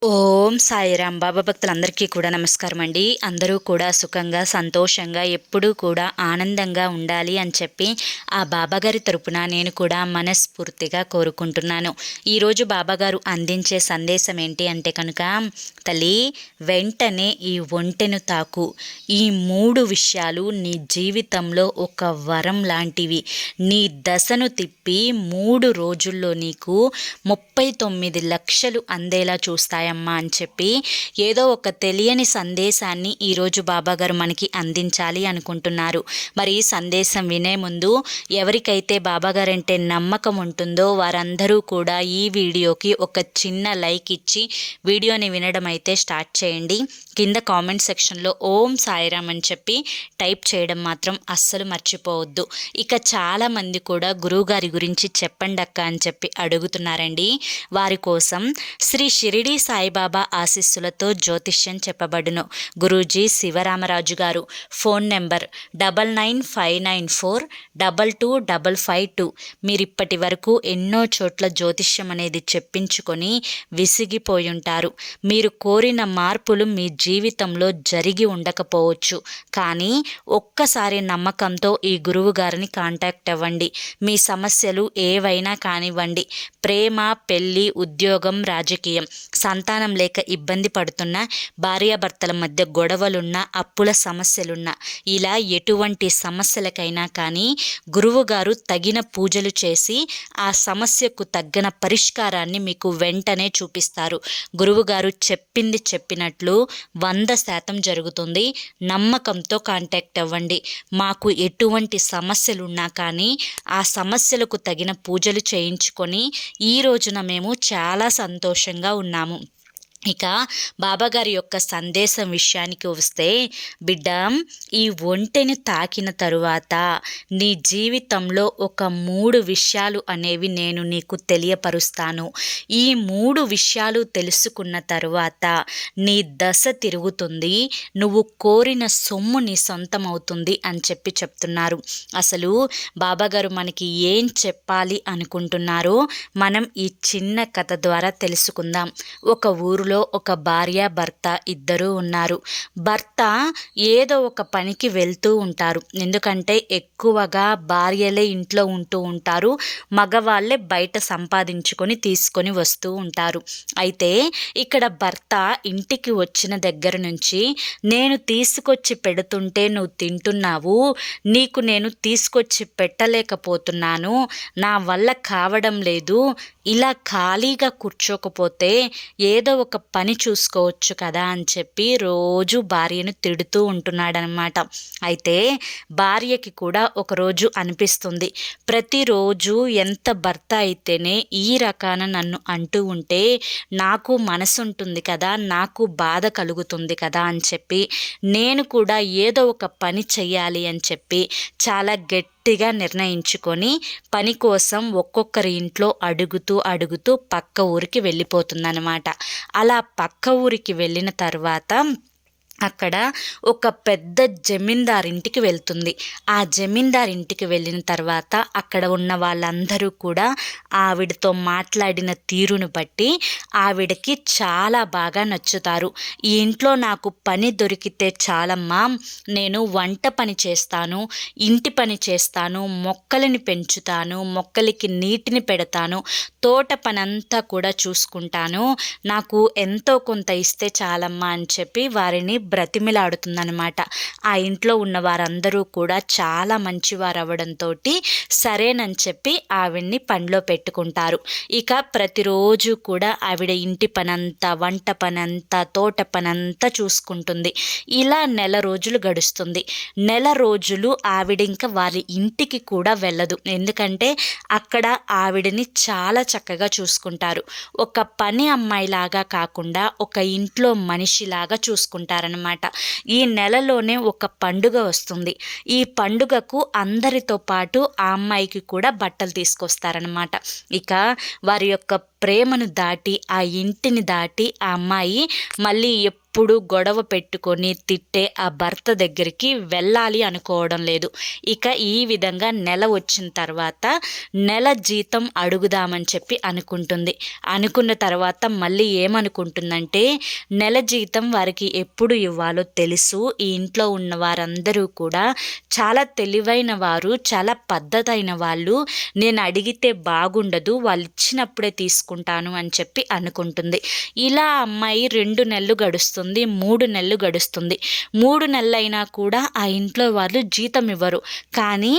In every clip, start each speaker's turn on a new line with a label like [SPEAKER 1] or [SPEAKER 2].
[SPEAKER 1] Oh. ఓం సాయిరాం బాబా భక్తులందరికీ కూడా నమస్కారం అండి. అందరూ కూడా సుఖంగా సంతోషంగా ఎప్పుడూ కూడా ఆనందంగా ఉండాలి అని చెప్పి ఆ బాబాగారి తరపున నేను కూడా మనస్ఫూర్తిగా కోరుకుంటున్నాను. ఈరోజు బాబాగారు అందించే సందేశం ఏంటి అంటే కనుక తల్లి వెంటనే ఈ ఒంటెను తాకు. ఈ మూడు విషయాలు నీ జీవితంలో ఒక వరం లాంటివి. నీ దశను తిప్పి మూడు రోజుల్లో నీకు ముప్పై తొమ్మిది లక్షలు అందేలా చూస్తాయమ్మా అని చెప్పి ఏదో ఒక తెలియని సందేశాన్ని ఈరోజు బాబాగారు మనకి అందించాలి అనుకుంటున్నారు. మరి ఈ సందేశం వినే ముందు ఎవరికైతే బాబాగారు అంటే నమ్మకం ఉంటుందో వారందరూ కూడా ఈ వీడియోకి ఒక చిన్న లైక్ ఇచ్చి వీడియోని వినడం అయితే స్టార్ట్ చేయండి. కింద కామెంట్ సెక్షన్లో ఓం సాయిరామ్ అని చెప్పి టైప్ చేయడం మాత్రం అస్సలు మర్చిపోవద్దు. ఇక చాలామంది కూడా గురువుగారి గురించి చెప్పండి అక్క అని చెప్పి అడుగుతున్నారండి. వారి కోసం శ్రీ షిరిడి సాయిబాబా ఆశీస్సులతో జ్యోతిష్యం చెప్పబడును. గురూజీ శివరామరాజు గారు phone number double nine five nine four double two double five two. మీరు ఇప్పటి వరకు ఎన్నో చోట్ల జ్యోతిష్యం అనేది చెప్పించుకొని విసిగిపోయి ఉంటారు మీరు కోరిన మార్పులు మీ జీవితంలో జరిగి ఉండకపోవచ్చు. కానీ ఒక్కసారి నమ్మకంతో ఈ గురువు గారిని కాంటాక్ట్ అవ్వండి. మీ సమస్యలు ఏవైనా కానివ్వండి. ప్రేమ పెళ్ళి ఉద్యోగం రాజకీయం. సంతానం లేక ఇబ్బంది పడుతున్న భార్యాభర్తల మధ్య గొడవలున్నా అప్పుల సమస్యలున్న ఇలా ఎటువంటి సమస్యలకైనా కానీ గురువుగారు తగిన పూజలు చేసి ఆ సమస్యకు తగ్గిన పరిష్కారాన్ని మీకు వెంటనే చూపిస్తారు. గురువుగారు చెప్పింది చెప్పినట్లు వంద శాతం జరుగుతుంది. నమ్మకంతో కాంటాక్ట్ అవ్వండి. మాకు ఎటువంటి సమస్యలున్నా కానీ ఆ సమస్యలకు తగిన పూజలు చేయించుకొని ఈ రోజున మేము చాలా సంతోషంగా ఉన్నాము. ఇక బాబాగారి యొక్క సందేశం విషయానికి వస్తే బిడ్డ ఈ ఒంటెని తాకిన తరువాత నీ జీవితంలో ఒక మూడు విషయాలు అనేవి నేను నీకు తెలియపరుస్తాను. ఈ మూడు విషయాలు తెలుసుకున్న తరువాత నీ దశ తిరుగుతుంది. నువ్వు కోరిన సొమ్ము నీ సొంతం అవుతుంది అని చెప్పి చెప్తున్నారు. అసలు బాబాగారు మనకి ఏం చెప్పాలి అనుకుంటున్నారో మనం ఈ చిన్న కథ ద్వారా తెలుసుకుందాం. ఒక ఊరు ఊరిలో ఒక భార్య భర్త ఇద్దరూ ఉన్నారు. భర్త ఏదో ఒక పనికి వెళ్తూ ఉంటారు. ఎందుకంటే ఎక్కువగా భార్యలే ఇంట్లో ఉంటూ ఉంటారు. మగవాళ్ళే బయట సంపాదించుకొని తీసుకొని వస్తూ ఉంటారు. అయితే ఇక్కడ భర్త ఇంటికి వచ్చిన దగ్గర నుంచి నేను తీసుకొచ్చి పెడుతుంటే నువ్వు తింటున్నావు. నీకు నేను తీసుకొచ్చి పెట్టలేకపోతున్నాను. నా వల్ల కావడం లేదు. ఇలా ఖాళీగా కూర్చోకపోతే ఏదో ఒక పని చూసుకోవచ్చు కదా అని చెప్పి రోజు భార్యను తిడుతూ ఉంటున్నాడనమాట అయితే భార్యకి కూడా ఒకరోజు అనిపిస్తుంది. ప్రతిరోజు ఎంత భర్త అయితేనే ఈ రకాన నన్ను అంటూ ఉంటే నాకు మనసు ఉంటుంది కదా నాకు బాధ కలుగుతుంది కదా అని చెప్పి నేను కూడా ఏదో ఒక పని చెయ్యాలి అని చెప్పి చాలా గట్టి గట్టిగా నిర్ణయించుకొని పని కోసం ఒక్కొక్కరి ఇంట్లో అడుగుతూ అడుగుతూ పక్క ఊరికి వెళ్ళిపోతుందనమాట అలా పక్క ఊరికి వెళ్ళిన తర్వాత అక్కడ ఒక పెద్ద జమీందార్ ఇంటికి వెళ్తుంది. ఆ జమీందార్ ఇంటికి వెళ్ళిన తర్వాత అక్కడ ఉన్న వాళ్ళందరూ కూడా ఆవిడతో మాట్లాడిన తీరును బట్టి ఆవిడకి చాలా బాగా నచ్చుతారు. ఈ ఇంట్లో నాకు పని దొరికితే చాలమ్మా నేను వంట పని చేస్తాను ఇంటి పని చేస్తాను మొక్కలని పెంచుతాను మొక్కలకి నీటిని పెడతాను తోట పని అంతా కూడా చూసుకుంటాను. నాకు ఎంతో కొంత ఇస్తే చాలమ్మా అని చెప్పి వారిని బ్రతిమిలాడుతుందనమాట ఆ ఇంట్లో ఉన్న వారందరూ కూడా చాలా మంచివారు అవ్వడంతో సరేనని చెప్పి ఆవిడ్ని పనిలో పెట్టుకుంటారు. ఇక ప్రతిరోజు కూడా ఆవిడ ఇంటి పనంతా వంట పనంతా తోట పనంతా చూసుకుంటుంది. ఇలా నెల రోజులు గడుస్తుంది. నెల రోజులు ఆవిడ ఇంకా వారి ఇంటికి కూడా వెళ్ళదు. ఎందుకంటే అక్కడ ఆవిడని చాలా చక్కగా చూసుకుంటారు. ఒక పని అమ్మాయిలాగా కాకుండా ఒక ఇంట్లో మనిషిలాగా చూసుకుంటారనమాట అనమాట ఈ నెలలోనే ఒక పండుగ వస్తుంది. ఈ పండుగకు అందరితో పాటు ఆ అమ్మాయికి కూడా బట్టలు తీసుకొస్తారనమాట ఇక వారి యొక్క ప్రేమను దాటి ఆ ఇంటిని దాటి ఆ అమ్మాయి మళ్ళీ ఎప్పుడు గొడవ పెట్టుకొని తిట్టే ఆ భర్త దగ్గరికి వెళ్ళాలి అనుకోవడం లేదు. ఇక ఈ విధంగా నెల వచ్చిన తర్వాత నెల జీతం అడుగుదామని చెప్పి అనుకుంటుంది. అనుకున్న తర్వాత మళ్ళీ ఏమనుకుంటుందంటే నెల జీతం వారికి ఎప్పుడు ఇవ్వాలో తెలుసు. ఈ ఇంట్లో ఉన్న వారందరూ కూడా చాలా తెలివైన వారు చాలా పద్ధతైన వాళ్ళు. నేను అడిగితే బాగుండదు. వాళ్ళు ఇచ్చినప్పుడే తీసుకు చేసుకుంటాను అని చెప్పి అనుకుంటుంది. ఇలా అమ్మాయి రెండు నెలలు గడుస్తుంది గడుస్తుంది మూడు నెలలు గడుస్తుంది. మూడు నెలలైనా కూడా ఆ ఇంట్లో వాళ్ళు జీతం ఇవ్వరు. కానీ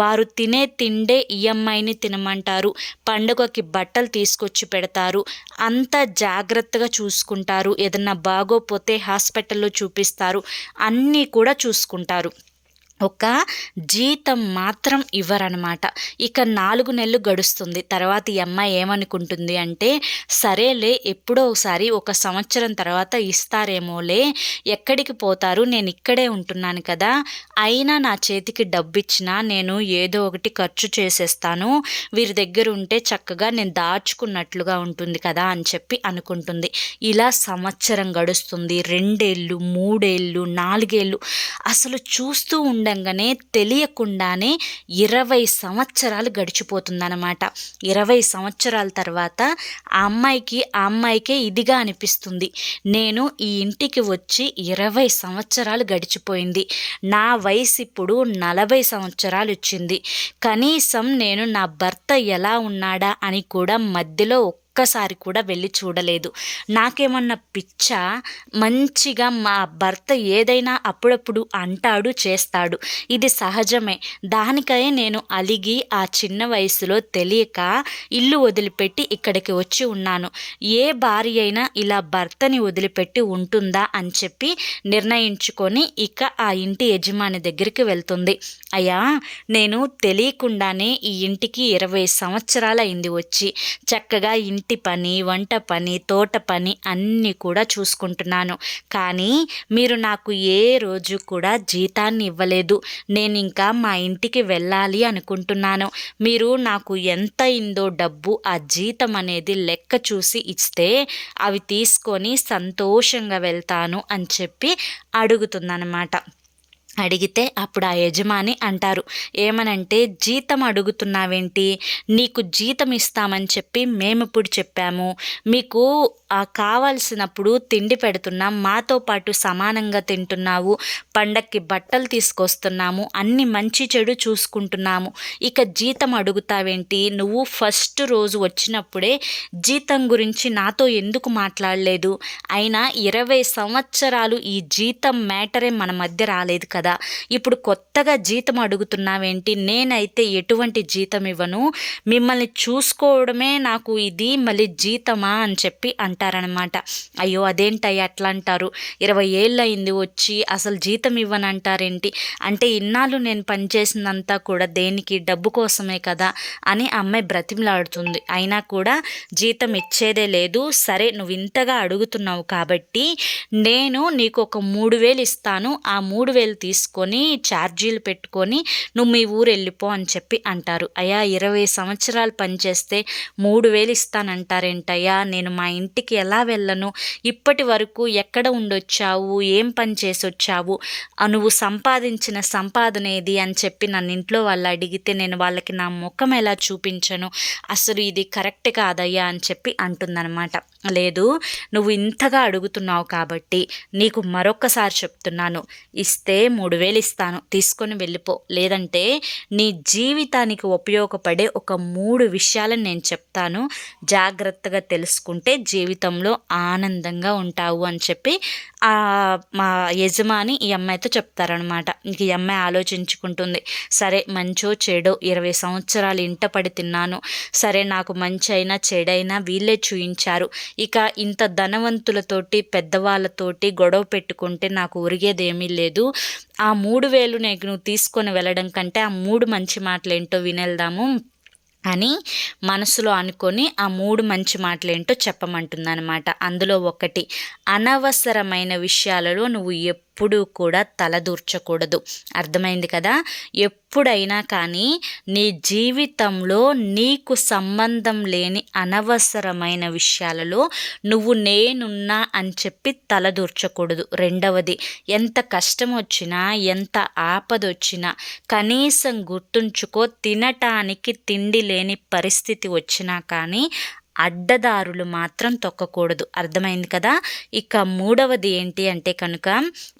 [SPEAKER 1] వారు తినే తిండే ఈఎంఐని తినమంటారు పండుగకి బట్టలు తీసుకొచ్చి పెడతారు అంత జాగ్రత్తగా చూసుకుంటారు ఏదన్నా బాగోపోతే హాస్పిటల్లో చూపిస్తారు అన్నీ కూడా చూసుకుంటారు. ఒక జీతం మాత్రం ఇవ్వరనమాట ఇక నాలుగు నెలలు గడుస్తుంది. తర్వాత ఈ అమ్మాయి ఏమనుకుంటుంది అంటే సరేలే ఎప్పుడో ఒకసారి ఒక సంవత్సరం తర్వాత ఇస్తారేమోలే ఎక్కడికి పోతారు? నేను ఇక్కడే ఉంటున్నాను కదా. అయినా నా చేతికి డబ్బు ఇచ్చినా నేను ఏదో ఒకటి ఖర్చు చేసేస్తాను. వీరి దగ్గర ఉంటే చక్కగా నేను దాచుకున్నట్లుగా ఉంటుంది కదా అని చెప్పి అనుకుంటుంది. ఇలా సంవత్సరం గడుస్తుంది. రెండేళ్ళు మూడేళ్ళు నాలుగేళ్ళు. అసలు చూస్తూ ఉండే ఉండంగానే తెలియకుండానే ఇరవై సంవత్సరాలు గడిచిపోతుందన్నమాట. ఇరవై సంవత్సరాల తర్వాత ఆ అమ్మాయికి ఆ అమ్మాయికే ఇదిగా అనిపిస్తుంది. నేను ఈ ఇంటికి వచ్చి ఇరవై సంవత్సరాలు గడిచిపోయింది. నా వయసు ఇప్పుడు నలభై సంవత్సరాలు వచ్చింది. కనీసం నేను నా భర్త ఎలా ఉన్నాడా అని కూడా మధ్యలో ఒక్కసారి కూడా వెళ్ళి చూడలేదు. నాకేమన్నా పిచ్చ మంచిగా మా భర్త ఏదైనా అప్పుడప్పుడు అంటాడు చేస్తాడు. ఇది సహజమే. దానికై నేను అలిగి ఆ చిన్న వయసులో తెలియక ఇల్లు వదిలిపెట్టి ఇక్కడికి వచ్చి ఉన్నాను. ఏ భార్య అయినా ఇలా భర్తని వదిలిపెట్టి ఉంటుందా అని చెప్పి నిర్ణయించుకొని ఇక ఆ ఇంటి యజమాని దగ్గరికి వెళ్తుంది. అయ్యా నేను తెలియకుండానే ఈ ఇంటికి ఇరవై సంవత్సరాలైంది వచ్చి. చక్కగా ఇంటి ఇంటి పని వంట పని తోట పని అన్నీ కూడా చూసుకుంటున్నాను. కానీ మీరు నాకు ఏ రోజు కూడా జీతాన్ని ఇవ్వలేదు. నేను ఇంకా మా ఇంటికి వెళ్ళాలి అనుకుంటున్నాను. మీరు నాకు ఎంత అయిందో డబ్బు ఆ జీతం అనేది లెక్క చూసి ఇస్తే అవి తీసుకొని సంతోషంగా వెళ్తాను అని చెప్పి అడుగుతుందన్నమాట. అడిగితే అప్పుడు ఆ యజమాని అంటారు ఏమనంటే జీతం అడుగుతున్నావేంటి? నీకు జీతం ఇస్తామని చెప్పి మేము ఇప్పుడు చెప్పాము. మీకు కావాల్సినప్పుడు తిండి పెడుతున్నాం మాతో పాటు సమానంగా తింటున్నావు. పండక్కి బట్టలు తీసుకొస్తున్నాము. అన్ని మంచి చెడు చూసుకుంటున్నాము. ఇక జీతం అడుగుతావేంటి? నువ్వు ఫస్ట్ రోజు వచ్చినప్పుడే జీతం గురించి నాతో ఎందుకు మాట్లాడలేదు? అయినా ఇరవై సంవత్సరాలు ఈ జీతం మ్యాటరే మన మధ్య రాలేదు కదా. ఇప్పుడు కొత్తగా జీతం అడుగుతున్నావేంటి? నేనైతే ఎటువంటి జీతం ఇవ్వను. మిమ్మల్ని చూసుకోవడమే నాకు ఇది మళ్ళీ జీతమా అని చెప్పి అంటారనమాట. అయ్యో అదేంటయ్య అట్లా అంటారు? ఇరవై ఏళ్ళు అయింది వచ్చి అసలు జీతం ఇవ్వనంటారేంటి? అంటే ఇన్నాళ్ళు నేను పనిచేసిందంతా కూడా దేనికి? డబ్బు కోసమే కదా అని అమ్మాయి బ్రతిమలాడుతుంది. అయినా కూడా జీతం ఇచ్చేదే లేదు. సరే నువ్వు ఇంతగా అడుగుతున్నావు కాబట్టి నేను నీకు ఒక మూడు వేలు ఇస్తాను. ఆ మూడు వేలు తీసుకొని ఛార్జీలు పెట్టుకొని నువ్వు మీ ఊరు వెళ్ళిపో అని చెప్పి అంటారు. అయ్యా ఇరవై సంవత్సరాలు పనిచేస్తే మూడు వేలు ఇస్తానంటారేంటయ్యా? నేను మా ఇంటికి ఎలా వెళ్ళను? ఇప్పటి వరకు ఎక్కడ ఉండొచ్చావు? ఏం పని చేసి వచ్చావు నువ్వు సంపాదించిన సంపాదన ఏది? అని చెప్పి నన్ను ఇంట్లో వాళ్ళు అడిగితే నేను వాళ్ళకి నా ముఖం ఎలా చూపించను? అసలు ఇది కరెక్ట్ కాదయ్యా అని చెప్పి అంటుందన్నమాట. లేదు నువ్వు ఇంతగా అడుగుతున్నావు కాబట్టి నీకు మరొకసారి చెప్తున్నాను. ఇస్తే మూడు వేలు ఇస్తాను. తీసుకొని వెళ్ళిపో. లేదంటే నీ జీవితానికి ఉపయోగపడే ఒక మూడు విషయాలను నేను చెప్తాను. జాగ్రత్తగా తెలుసుకుంటే జీవితంలో ఆనందంగా ఉంటావు అని చెప్పి మా యజమాని ఈ అమ్మాయితో చెప్తారనమాట ఇంక ఈ అమ్మాయి ఆలోచించుకుంటుంది. సరే మంచో చెడో ఇరవై సంవత్సరాలు ఇంట పడి తిన్నాను. సరే నాకు మంచి అయినా చెడైనా వీళ్ళే చూయించారు. ఇక ఇంత ధనవంతులతోటి పెద్దవాళ్ళతోటి గొడవ పెట్టుకుంటే నాకు ఉరిగేదేమీ లేదు. ఆ మూడు వేలు నేను తీసుకొని వెళ్ళడం కంటే ఆ మూడు మంచి మాటలు ఏంటో వినేద్దాము. అని మనసులో అనుకొని ఆ మూడు మంచి మాటలు ఏంటో చెప్పమంటుందన్నమాట. అందులో ఒకటి అనవసరమైన విషయాలలో నువ్వు ఎప్పుడు కూడా తలదూర్చకూడదు అర్థమైంది కదా? ఎప్పుడైనా కానీ నీ జీవితంలో నీకు సంబంధం లేని అనవసరమైన విషయాలలో నువ్వు నేనున్నా అని చెప్పి తలదూర్చకూడదు రెండవది ఎంత కష్టం వచ్చినా ఎంత ఆపద వచ్చినా కనీసం గుర్తుంచుకో తినటానికి తిండి లేని పరిస్థితి వచ్చినా కానీ అడ్డదారులు మాత్రం తొక్కకూడదు. అర్థమైంది కదా? ఇక మూడవది ఏంటి అంటే కనుక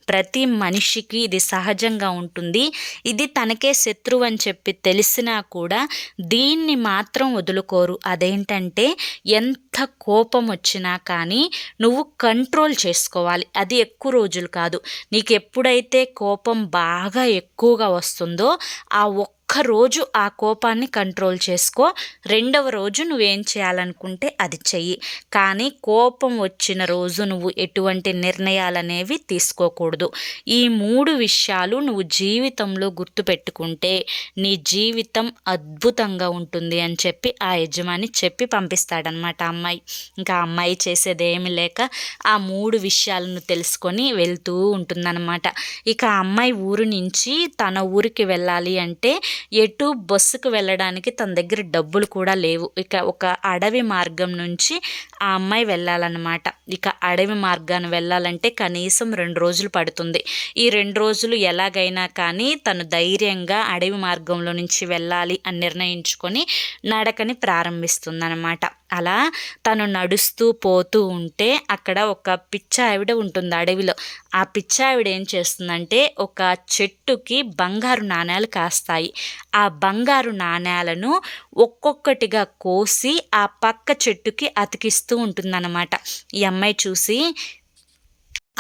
[SPEAKER 1] ప్రతి మనిషికి ఇది సహజంగా ఉంటుంది. ఇది తనకే శత్రువు అని చెప్పి తెలిసినా కూడా దీన్ని మాత్రం వదులుకోరు. అదేంటంటే ఎంత కోపం వచ్చినా కానీ నువ్వు కంట్రోల్ చేసుకోవాలి. అది ఎక్కువ రోజులు కాదు. నీకు ఎప్పుడైతే కోపం బాగా ఎక్కువగా వస్తుందో ఆ ఒక్క ఒక్కరోజు ఆ కోపాన్ని కంట్రోల్ చేసుకో. రెండవ రోజు నువ్వేం చేయాలనుకుంటే అది చెయ్యి. కానీ కోపం వచ్చిన రోజు నువ్వు ఎటువంటి నిర్ణయాలు అనేవి తీసుకోకూడదు. ఈ మూడు విషయాలు నువ్వు జీవితంలో గుర్తుపెట్టుకుంటే నీ జీవితం అద్భుతంగా ఉంటుంది అని చెప్పి ఆ యజమాని చెప్పి పంపిస్తాడనమాట అమ్మాయి. ఇంకా అమ్మాయి చేసేది ఏమి లేక ఆ మూడు విషయాలను తెలుసుకొని వెళ్తూ ఉంటుందన్నమాట. ఇక అమ్మాయి ఊరు నుంచి తన ఊరికి వెళ్ళాలి అంటే ఎటు బస్సుకు వెళ్ళడానికి తన దగ్గర డబ్బులు కూడా లేవు. ఇక ఒక అడవి మార్గం నుంచి ఆ అమ్మాయి వెళ్ళాలన్నమాట. ఇక అడవి మార్గాన్ని వెళ్ళాలంటే కనీసం రెండు రోజులు పడుతుంది. ఈ రెండు రోజులు ఎలాగైనా కానీ తను ధైర్యంగా అడవి మార్గంలో నుంచి వెళ్ళాలి అని నిర్ణయించుకొని నడకని ప్రారంభిస్తుందన్నమాట. అలా తను నడుస్తూ పోతూ ఉంటే అక్కడ ఒక పిచ్చ ఆవిడ ఉంటుంది అడవిలో. ఆ పిచ్చ ఆవిడ ఏం చేస్తుందంటే ఒక చెట్టుకి బంగారు నాణ్యాలు కాస్తాయి. ఆ బంగారు నాణ్యాలను ఒక్కొక్కటిగా కోసి ఆ పక్క చెట్టుకి అతికిస్తూ ఉంటుందన్నమాట. ఈ అమ్మాయి చూసి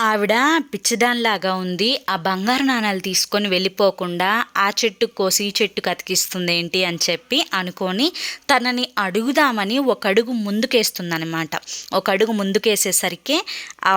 [SPEAKER 1] ఆవిడ పిచ్చిదానిలాగా ఉంది. ఆ బంగారు నాణాలు తీసుకొని వెళ్ళిపోకుండా ఆ చెట్టు కోసి ఈ చెట్టుకు అతికిస్తుంది ఏంటి అని చెప్పి అనుకొని తనని అడుగుదామని ఒక అడుగు ముందుకేస్తుందనమాట ఒక అడుగు ముందుకేసేసరికి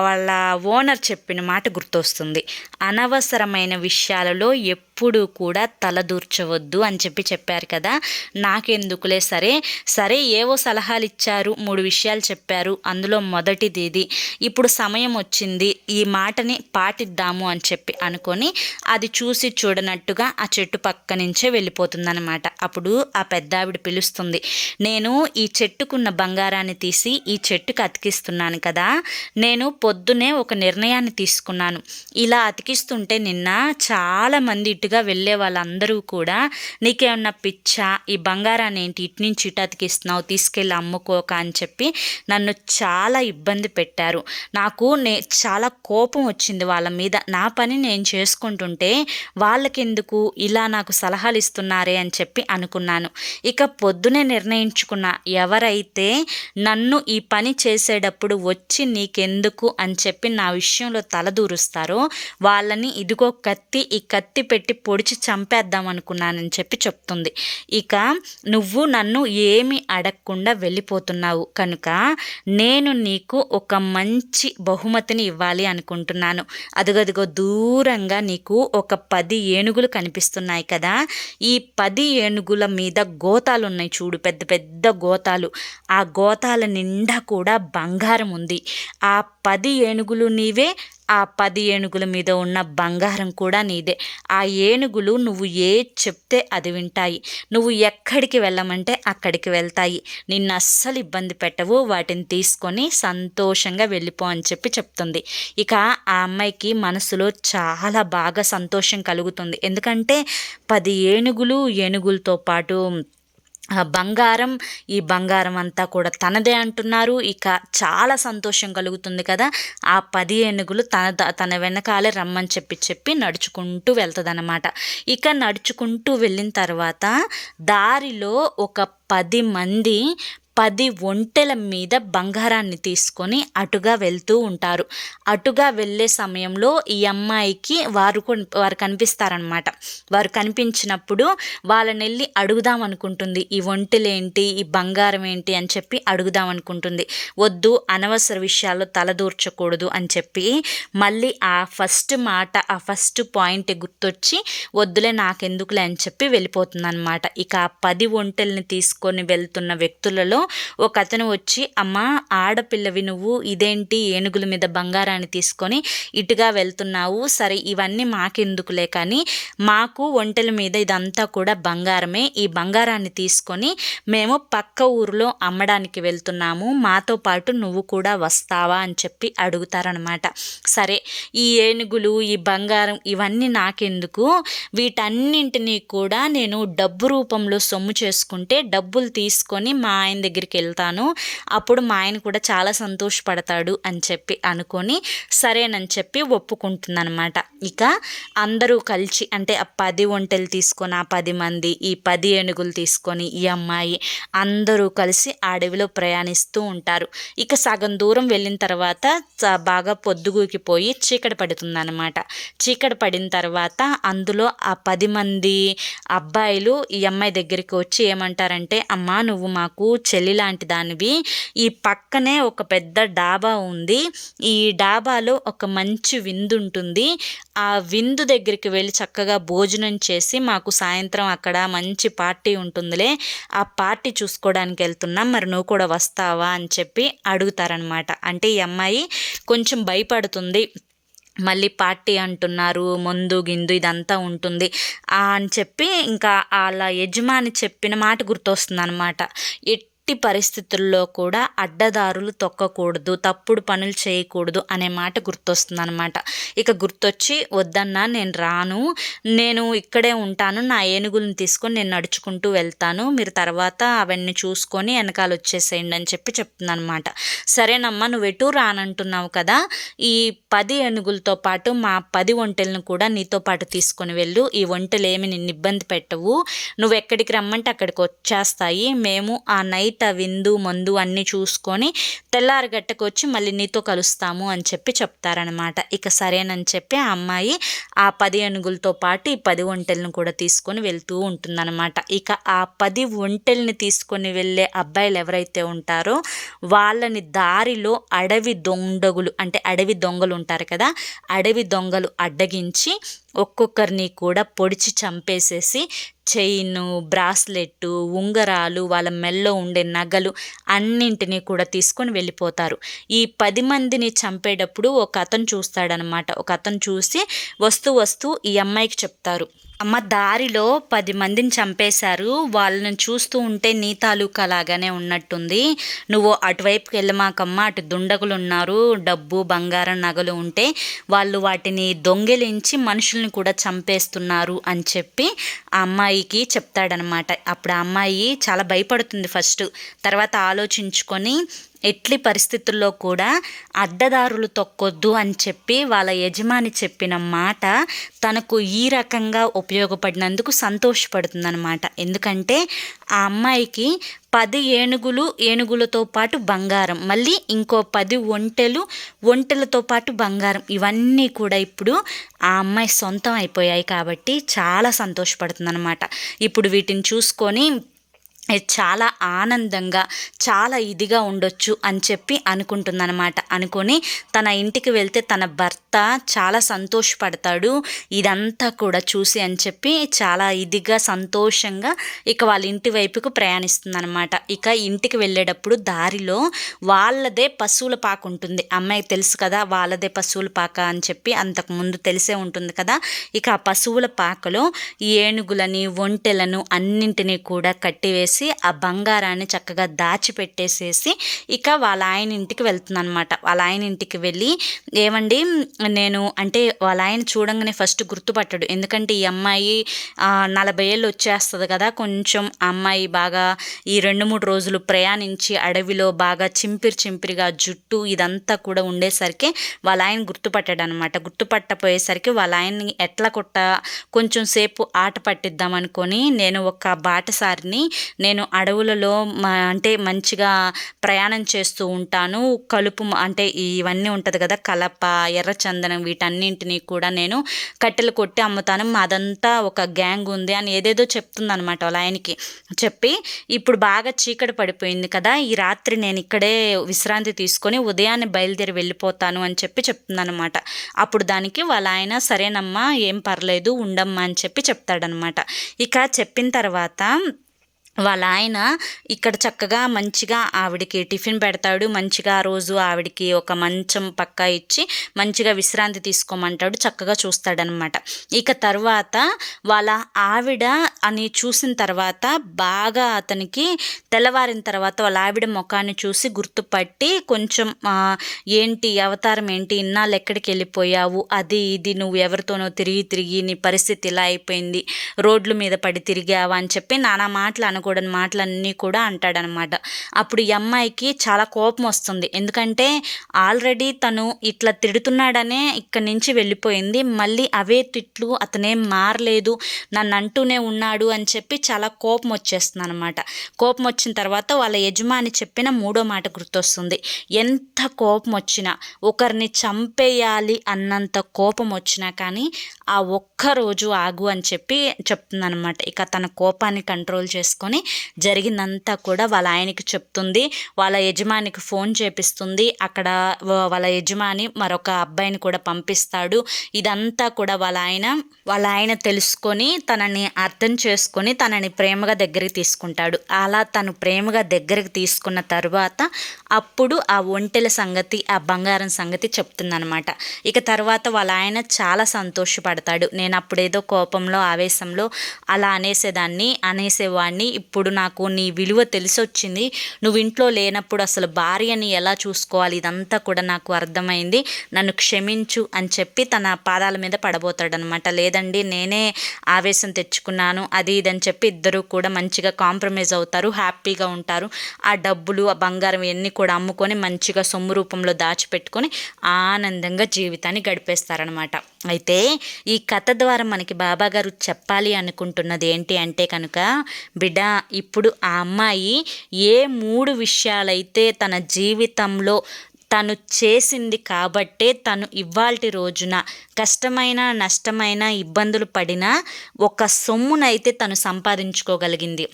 [SPEAKER 1] వాళ్ళ ఓనర్ చెప్పిన మాట గుర్తొస్తుంది. అనవసరమైన విషయాలలో ఎప్పుడు కూడా తలదూర్చవద్దు అని చెప్పి చెప్పారు కదా. నాకెందుకులే సరే. సరే ఏవో సలహాలు ఇచ్చారు మూడు విషయాలు చెప్పారు. అందులో మొదటిది ఇది ఇప్పుడు సమయం వచ్చింది ఈ మాటని పాటిద్దాము అని చెప్పి అనుకొని అది చూసి చూడనట్టుగా ఆ చెట్టు పక్క నుంచే వెళ్ళిపోతుందనమాట అప్పుడు ఆ పెద్దావిడ పిలుస్తుంది నేను ఈ చెట్టుకున్న బంగారాన్ని తీసి ఈ చెట్టుకు అతికిస్తున్నాను కదా. నేను పొద్దునే ఒక నిర్ణయాన్ని తీసుకున్నాను. ఇలా అతికిస్తుంటే నిన్న చాలామంది ఇటుగా వెళ్ళే వాళ్ళందరూ కూడా నీకేమన్నా పిచ్చా ఈ బంగారాన్ని ఏంటి ఇటు నుంచి ఇటు అతికిస్తున్నావు తీసుకెళ్ళి అమ్ముకోక అని చెప్పి నన్ను చాలా ఇబ్బంది పెట్టారు. నాకు నే చాలా కోపం వచ్చింది వాళ్ళ మీద. నా పని నేను చేసుకుంటుంటే వాళ్ళకెందుకు ఇలా నాకు సలహాలు ఇస్తున్నారే అని చెప్పి అనుకున్నాను. ఇక పొద్దునే నిర్ణయించుకున్న ఎవరైతే నన్ను ఈ పని చేసేటప్పుడు వచ్చి నీకెందుకు అని చెప్పి నా విషయంలో తలదూరుస్తారో వాళ్ళని ఇదిగో కత్తి ఈ కత్తి పెట్టి పొడిచి చంపేద్దాం అనుకున్నానని చెప్పి చెప్తుంది. ఇక నువ్వు నన్ను ఏమి అడగకుండా వెళ్ళిపోతున్నావు. కనుక నేను నీకు ఒక మంచి బహుమతిని ఇవ్వాలి అనుకుంటున్నాను. అదుగదుగో దూరంగా నీకు ఒక పది ఏనుగులు కనిపిస్తున్నాయి కదా. ఈ పది ఏనుగుల మీద గోతాలు ఉన్నాయి చూడు పెద్ద పెద్ద గోతాలు. ఆ గోతాల నిండా కూడా బంగారం ఉంది. ఆ పది ఏనుగులు నీవే ఆ పది ఏనుగుల మీద ఉన్న బంగారం కూడా నీదే. ఆ ఏనుగులు నువ్వు ఏ చెప్తే అది వింటాయి. నువ్వు ఎక్కడికి వెళ్ళమంటే అక్కడికి వెళ్తాయి. నిన్ను అస్సలు ఇబ్బంది పెట్టవు. వాటిని తీసుకొని సంతోషంగా వెళ్ళిపో అని చెప్పి చెప్తుంది. ఇక ఆ అమ్మాయికి మనసులో చాలా బాగా సంతోషం కలుగుతుంది. ఎందుకంటే పది ఏనుగులు ఏనుగులతో పాటు బంగారం ఈ బంగారం అంతా కూడా తనదే అంటున్నారు. ఇక చాలా సంతోషం కలుగుతుంది కదా. ఆ పది ఏనుగులు తన తన వెనకాలే రమ్మని చెప్పి చెప్పి నడుచుకుంటూ వెళ్తుందన్నమాట. ఇక నడుచుకుంటూ వెళ్ళిన తర్వాత దారిలో ఒక పది మంది పది ఒంటెల మీద బంగారాన్ని తీసుకొని అటుగా వెళ్తూ ఉంటారు. అటుగా వెళ్ళే సమయంలో ఈ అమ్మాయికి వారు వారు కనిపిస్తారనమాట వారు కనిపించినప్పుడు వాళ్ళని వెళ్ళి అడుగుదాం అనుకుంటుంది. ఈ ఒంటెలేంటి? ఈ బంగారం ఏంటి? అని చెప్పి అడుగుదాం అనుకుంటుంది. వద్దు అనవసర విషయాల్లో తలదూర్చకూడదు అని చెప్పి మళ్ళీ ఆ ఫస్ట్ మాట ఆ ఫస్ట్ పాయింట్ గుర్తొచ్చి వద్దులే నాకెందుకులే అని చెప్పి వెళ్ళిపోతుంది అనమాట ఇక ఆ పది ఒంటెల్ని తీసుకొని వెళ్తున్న వ్యక్తులలో ఒక అతను వచ్చి అమ్మ ఆడపిల్లవి నువ్వు ఇదేంటి ఏనుగుల మీద బంగారాన్ని తీసుకొని ఇటుగా వెళ్తున్నావు? సరే ఇవన్నీ మాకెందుకులే కానీ మాకు ఒంటెల మీద ఇదంతా కూడా బంగారమే. ఈ బంగారాన్ని తీసుకొని మేము పక్క ఊరిలో అమ్మడానికి వెళ్తున్నాము. మాతో పాటు నువ్వు కూడా వస్తావా? అని చెప్పి అడుగుతారనమాట. సరే ఈ ఏనుగులు ఈ బంగారం ఇవన్నీ నాకెందుకు? వీటన్నింటినీ కూడా నేను డబ్బు రూపంలో సొమ్ము చేసుకుంటే డబ్బులు తీసుకొని మా ఆయన దగ్గరికి వెళ్తాను అప్పుడు మా ఆయన కూడా చాలా సంతోషపడతాడు అని చెప్పి అనుకొని సరేనని చెప్పి ఒప్పుకుంటుందన్నమాట. ఇక అందరూ కలిసి అంటే ఆ పది ఒంటెలు తీసుకొని ఆ పది మంది ఈ పది ఏనుగులు తీసుకొని ఈ అమ్మాయి అందరూ కలిసి అడవిలో ప్రయాణిస్తూ ఉంటారు. ఇక సగం దూరం వెళ్ళిన తర్వాత బాగా పొద్దుగూకిపోయి చీకటి పడుతుందన్నమాట. చీకటి పడిన తర్వాత అందులో ఆ పది మంది అబ్బాయిలు ఈ అమ్మాయి దగ్గరికి వచ్చి ఏమంటారంటే అమ్మా నువ్వు మాకు చెల్లి లాంటి దానివి. ఈ పక్కనే ఒక పెద్ద డాబా ఉంది. ఈ డాబాలో ఒక మంచి విందు ఉంటుంది ఆ విందు దగ్గరికి వెళ్ళి చక్కగా భోజనం చేసి మాకు సాయంత్రం అక్కడ మంచి పార్టీ ఉంటుందిలే. ఆ పార్టీ చూసుకోవడానికి వెళ్తున్నాం. మరి నువ్వు కూడా వస్తావా అని చెప్పి అడుగుతారనమాట. అంటే ఈ అమ్మాయి కొంచెం భయపడుతుంది. మళ్ళీ పార్టీ అంటున్నారు. ముందు గిందు ఇదంతా ఉంటుంది. అని చెప్పి ఇంకా వాళ్ళ యజమాని చెప్పిన మాట గుర్తొస్తుంది అనమాట ఎట్టి పరిస్థితుల్లో కూడా అడ్డదారులు తొక్కకూడదు తప్పుడు పనులు చేయకూడదు అనే మాట గుర్తొస్తుంది అనమాట ఇక గుర్తొచ్చి వద్దన్నా నేను రాను. నేను ఇక్కడే ఉంటాను. నా ఏనుగులను తీసుకొని నేను నడుచుకుంటూ వెళ్తాను. మీరు తర్వాత అవన్నీ చూసుకొని వెనకాల వచ్చేసేయండి అని చెప్పి చెప్తుందనమాట సరేనమ్మా నువ్వు ఎటు రానంటున్నావు కదా. ఈ పది ఏనుగులతో పాటు మా పది ఒంటెలను కూడా నీతో పాటు తీసుకొని వెళ్ళు. ఈ ఒంటెలు ఏమి నిన్ను ఇబ్బంది పెట్టవు. నువ్వు ఎక్కడికి రమ్మంటే అక్కడికి వచ్చేస్తాయి మేము ఆ నైట్ బయట విందు మందు అన్నీ చూసుకొని తెల్లారగట్టకు వచ్చి మళ్ళీ నీతో కలుస్తాము అని చెప్పి చెప్తారనమాట ఇక సరేనని చెప్పి ఆ అమ్మాయి ఆ పది ఏనుగులతో పాటు ఈ పది ఒంటెలను కూడా తీసుకొని వెళ్తూ ఉంటుందన్నమాట. ఇక ఆ పది ఒంటెల్ని తీసుకొని వెళ్ళే అబ్బాయిలు ఎవరైతే ఉంటారో వాళ్ళని దారిలో అడవి దొండగులు అంటే అడవి దొంగలు ఉంటారు కదా అడవి దొంగలు అడ్డగించి ఒక్కొక్కరిని కూడా పొడిచి చంపేసేసి చైను బ్రాస్లెట్ ఉంగరాలు వాళ్ళ మెల్లో ఉండే నగలు అన్నింటినీ కూడా తీసుకొని వెళ్ళిపోతారు. ఈ పది మందిని చంపేటప్పుడు ఒక అతను చూస్తాడనమాట. ఒక అతను చూసి వస్తూ వస్తూ ఈ అమ్మాయికి చెప్తారు. అమ్మ దారిలో పది మందిని చంపేశారు. వాళ్ళని చూస్తూ ఉంటే నీ తాలూకా లాగానే ఉన్నట్టుంది. నువ్వు అటువైపుకి వెళ్ళమాకమ్మ అటు దుండగులు ఉన్నారు. డబ్బు బంగారం నగలు ఉంటే వాళ్ళు వాటిని దొంగిలించి మనుషుల్ని కూడా చంపేస్తున్నారు అని చెప్పి ఆ అమ్మాయికి చెప్తాడనమాట. అప్పుడు ఆ అమ్మాయి చాలా భయపడుతుంది ఫస్ట్. తర్వాత ఆలోచించుకొని ఎట్లి పరిస్థితుల్లో కూడా అడ్డదారులు తొక్కొద్దు అని చెప్పి వాళ్ళ యజమాని చెప్పిన మాట తనకు ఈ రకంగా ఉపయోగపడినందుకు సంతోషపడుతుందనమాట ఎందుకంటే ఆ అమ్మాయికి పది ఏనుగులు ఏనుగులతో పాటు బంగారం మళ్ళీ ఇంకో పది ఒంటెలు ఒంటెలతో పాటు బంగారం ఇవన్నీ కూడా ఇప్పుడు ఆ అమ్మాయి సొంతం అయిపోయాయి కాబట్టి చాలా సంతోషపడుతుందనమాట ఇప్పుడు వీటిని చూసుకొని చాలా ఆనందంగా చాలా ఇదిగా ఉండొచ్చు అని చెప్పి అనుకుంటుందన్నమాట. అనుకొని తన ఇంటికి వెళ్తే తన భర్త చాలా సంతోషపడతాడు. ఇదంతా కూడా చూసి అని చెప్పి చాలా ఇదిగా సంతోషంగా ఇక వాళ్ళ ఇంటి వైపుకు ప్రయాణిస్తుందన్నమాట. ఇక ఇంటికి వెళ్ళేటప్పుడు దారిలో వాళ్ళదే పశువుల పాక ఉంటుంది. అమ్మాయికి తెలుసు కదా వాళ్ళదే పశువుల పాక అని చెప్పి అంతకుముందు తెలిసే ఉంటుంది కదా. ఇక ఆ పశువుల పాకలో ఏనుగులని ఒంటెలను అన్నింటినీ కూడా కట్టివేసి ఆ బంగారాన్ని చక్కగా దాచిపెట్టేసేసి ఇక వాళ్ళ ఆయన ఇంటికి వెళ్తుందనమాట వాళ్ళ ఆయన ఇంటికి వెళ్ళి ఏమండి నేను అంటే వాళ్ళ ఆయన చూడంగానే ఫస్ట్ గుర్తుపట్టాడు. ఎందుకంటే ఈ అమ్మాయి నలభై ఏళ్ళు వచ్చేస్తుంది కదా కొంచెం అమ్మాయి బాగా ఈ రెండు మూడు రోజులు ప్రయాణించి అడవిలో బాగా చింపిరి చింపిరిగా జుట్టు ఇదంతా కూడా ఉండేసరికి వాళ్ళ ఆయన గుర్తుపట్టాడు అనమాట గుర్తుపట్టపోయేసరికి వాళ్ళ ఆయన్ని ఎట్లా కొట్ట కొంచెం సేపు ఆట పట్టిద్దాం అనుకొని నేను ఒక బాటసారిని నేను అడవులలో అంటే మంచిగా ప్రయాణం చేస్తూ ఉంటాను. కలుపు అంటే ఇవన్నీ ఉంటుంది కదా కలప ఎర్రచందనం వీటన్నింటినీ కూడా నేను కట్టెలు కొట్టి అమ్ముతాను. అదంతా ఒక గ్యాంగ్ ఉంది అని ఏదేదో చెప్తుందనమాట వాళ్ళ ఆయనకి. చెప్పి ఇప్పుడు బాగా చీకటి పడిపోయింది కదా ఈ రాత్రి నేను ఇక్కడే విశ్రాంతి తీసుకొని ఉదయాన్నే బయలుదేరి వెళ్ళిపోతాను అని చెప్పి చెప్తుందనమాట అప్పుడు దానికి వాళ్ళ ఆయన సరేనమ్మా ఏం పర్లేదు ఉండమ్మా అని చెప్పి చెప్తాడనమాట ఇక చెప్పిన తర్వాత వాళ్ళ ఆయన ఇక్కడ చక్కగా మంచిగా ఆవిడకి టిఫిన్ పెడతాడు. మంచిగా ఆ రోజు ఆవిడకి ఒక మంచం పక్క ఇచ్చి మంచిగా విశ్రాంతి తీసుకోమంటాడు. చక్కగా చూస్తాడనమాట. ఇక తర్వాత వాళ్ళ ఆవిడ అని చూసిన తర్వాత బాగా అతనికి తెల్లవారిన తర్వాత వాళ్ళ ఆవిడ ముఖాన్ని చూసి గుర్తుపట్టి కొంచెం ఏంటి అవతారం ఏంటి? ఇన్నాళ్ళు ఎక్కడికి వెళ్ళిపోయావు? అది ఇది నువ్వు ఎవరితోనో తిరిగి తిరిగి నీ పరిస్థితి ఇలా అయిపోయింది. రోడ్ల మీద పడి తిరిగావా? అని చెప్పి నానా మాటలు అనకూడని మాటలన్నీ కూడా అంటాడనమాట. అప్పుడు ఈ అమ్మాయికి చాలా కోపం వస్తుంది. ఎందుకంటే ఆల్రెడీ తను ఇట్లా తిడుతున్నాడనే ఇక్కడి నుంచి వెళ్ళిపోయింది. మళ్ళీ అవే తిట్లు అతనేం మారలేదు నన్ను అంటూనే ఉన్నాడు అని చెప్పి చాలా కోపం వచ్చేస్తుంది అనమాట కోపం వచ్చిన తర్వాత వాళ్ళ యజమాని చెప్పిన మూడో మాట గుర్తొస్తుంది. ఎంత కోపం వచ్చినా ఒకరిని చంపేయాలి అన్నంత కోపం వచ్చినా కానీ ఆ ఒక్కరోజు ఆగు అని చెప్పి చెప్తుందనమాట. ఇక తన కోపాన్ని కంట్రోల్ చేసుకొని జరిగిందంతా కూడా వాళ్ళ ఆయనకి చెప్తుంది. వాళ్ళ యజమానికి ఫోన్ చేపిస్తుంది. అక్కడ వాళ్ళ యజమాని మరొక అబ్బాయిని కూడా పంపిస్తాడు. ఇదంతా కూడా వాళ్ళ ఆయన వాళ్ళ ఆయన తెలుసుకొని తనని అర్థం చేసుకొని తనని ప్రేమగా దగ్గరికి తీసుకుంటాడు. అలా తను ప్రేమగా దగ్గరికి తీసుకున్న తర్వాత అప్పుడు ఆ ఒంటెల సంగతి ఆ బంగారం సంగతి చెప్తుందనమాట ఇక తర్వాత వాళ్ళ ఆయన చాలా సంతోషపడతాడు. నేను అప్పుడేదో కోపంలో ఆవేశంలో అలా అనేసేదాన్ని అనేసేవాడిని ఇప్పుడు నాకు నీ విలువ తెలిసొచ్చింది. నువ్వు ఇంట్లో లేనప్పుడు అసలు భార్యని ఎలా చూసుకోవాలి? ఇదంతా కూడా నాకు అర్థమైంది. నన్ను క్షమించు అని చెప్పి తన పాదాల మీద పడబోతాడనమాట లేదండి నేనే ఆవేశం తెచ్చుకున్నాను అది ఇది అని చెప్పి ఇద్దరూ కూడా మంచిగా కాంప్రమైజ్ అవుతారు హ్యాపీగా ఉంటారు. ఆ డబ్బులు ఆ బంగారం ఇవన్నీ కూడా అమ్ముకొని మంచిగా సొమ్ము రూపంలో దాచిపెట్టుకొని ఆనందంగా జీవితాన్ని గడిపేస్తారనమాట అయితే ఈ కథ ద్వారా మనకి బాబా గారు చెప్పాలి అనుకుంటున్నది ఏంటి అంటే కనుక బిడ్డ ఇప్పుడు ఆ అమ్మాయి ఏ మూడు విషయాలైతే తన జీవితంలో తను చేసింది కాబట్టే తను ఇవాల్టి రోజున కష్టమైన నష్టమైన ఇబ్బందులు పడిన ఒక సొమ్మునైతే తను సంపాదించుకోగలిగింది.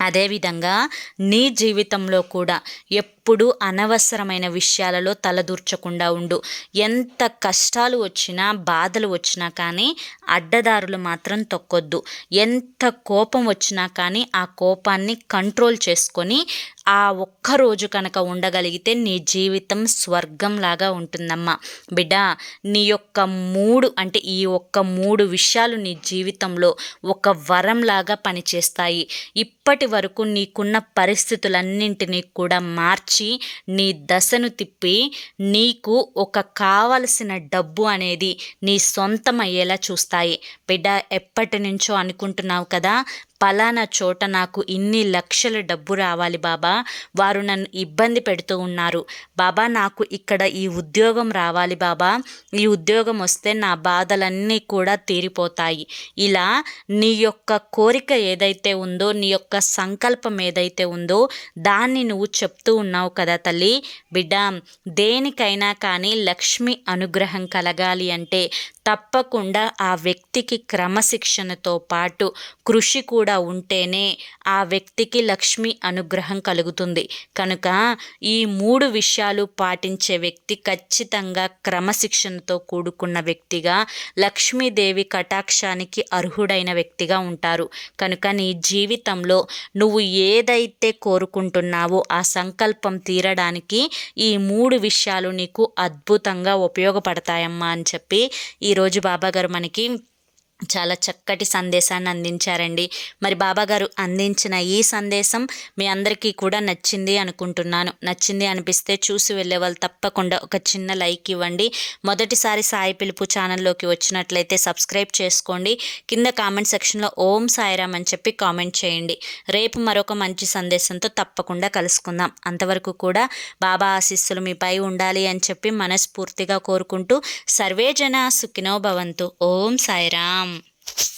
[SPEAKER 1] అదేవిధంగా నీ జీవితంలో కూడా ఎప్పుడు అనవసరమైన విషయాలలో తలదూర్చకుండా ఉండు. ఎంత కష్టాలు వచ్చినా బాధలు వచ్చినా కానీ అడ్డదారులు మాత్రం తొక్కొద్దు. ఎంత కోపం వచ్చినా కానీ ఆ కోపాన్ని కంట్రోల్ చేసుకొని ఆ ఒక్కరోజు కనుక ఉండగలిగితే నీ జీవితం స్వర్గంలాగా ఉంటుందమ్మా. బిడ్డ నీ యొక్క మూడు అంటే ఈ ఒక్క మూడు విషయాలు నీ జీవితంలో ఒక వరంలాగా పనిచేస్తాయి. ఇప్పటి వరకు నీకున్న పరిస్థితులన్నింటినీ కూడా మార్చి నీ దశను తిప్పి నీకు ఒక కావలసిన డబ్బు అనేది నీ సొంతం అయ్యేలా చూస్తాయి. బిడ్డ ఎప్పటి నుంచో అనుకుంటున్నావు కదా పలానా చోట నాకు ఇన్ని లక్షల డబ్బు రావాలి బాబా. వారు నన్ను ఇబ్బంది పెడుతూ ఉన్నారు. బాబా నాకు ఇక్కడ ఈ ఉద్యోగం రావాలి బాబా. ఈ ఉద్యోగం వస్తే నా బాధలన్నీ కూడా తీరిపోతాయి. ఇలా నీ యొక్క కోరిక ఏదైతే ఉందో నీ యొక్క సంకల్పం ఏదైతే ఉందో దాన్ని నువ్వు చెప్తూ ఉన్నావు కదా తల్లి. బిడ్డ దేనికైనా కానీ లక్ష్మి అనుగ్రహం కలగాలి అంటే తప్పకుండా ఆ వ్యక్తికి క్రమశిక్షణతో పాటు కృషి కూడా ఉంటేనే ఆ వ్యక్తికి లక్ష్మి అనుగ్రహం కలుగుతుంది. కనుక ఈ మూడు విషయాలు పాటించే వ్యక్తి ఖచ్చితంగా క్రమశిక్షణతో కూడుకున్న వ్యక్తిగా లక్ష్మీదేవి కటాక్షానికి అర్హుడైన వ్యక్తిగా ఉంటారు. కనుక నీ జీవితంలో నువ్వు ఏదైతే కోరుకుంటున్నావో ఆ సంకల్పం తీరడానికి ఈ మూడు విషయాలు నీకు అద్భుతంగా ఉపయోగపడతాయమ్మా అని చెప్పి ఈ ఈరోజు బాబాగారు మనకి చాలా చక్కటి సందేశాన్ని అందించారండి. మరి బాబాగారు అందించిన ఈ సందేశం మీ అందరికీ కూడా నచ్చింది అనుకుంటున్నాను. నచ్చింది అనిపిస్తే చూసి వెళ్ళే వాళ్ళు తప్పకుండా ఒక చిన్న లైక్ ఇవ్వండి. మొదటిసారి సాయి పిలుపు ఛానల్లోకి వచ్చినట్లయితే సబ్స్క్రైబ్ చేసుకోండి. కింద కామెంట్ సెక్షన్లో ఓం సాయిరామ్ అని చెప్పి కామెంట్ చేయండి. రేపు మరొక మంచి సందేశంతో తప్పకుండా కలుసుకుందాం. అంతవరకు కూడా బాబా ఆశీస్సులు మీపై ఉండాలి అని చెప్పి మనస్ఫూర్తిగా కోరుకుంటూ సర్వే జన సుఖినో భవంతు. ఓం సాయిరామ్. you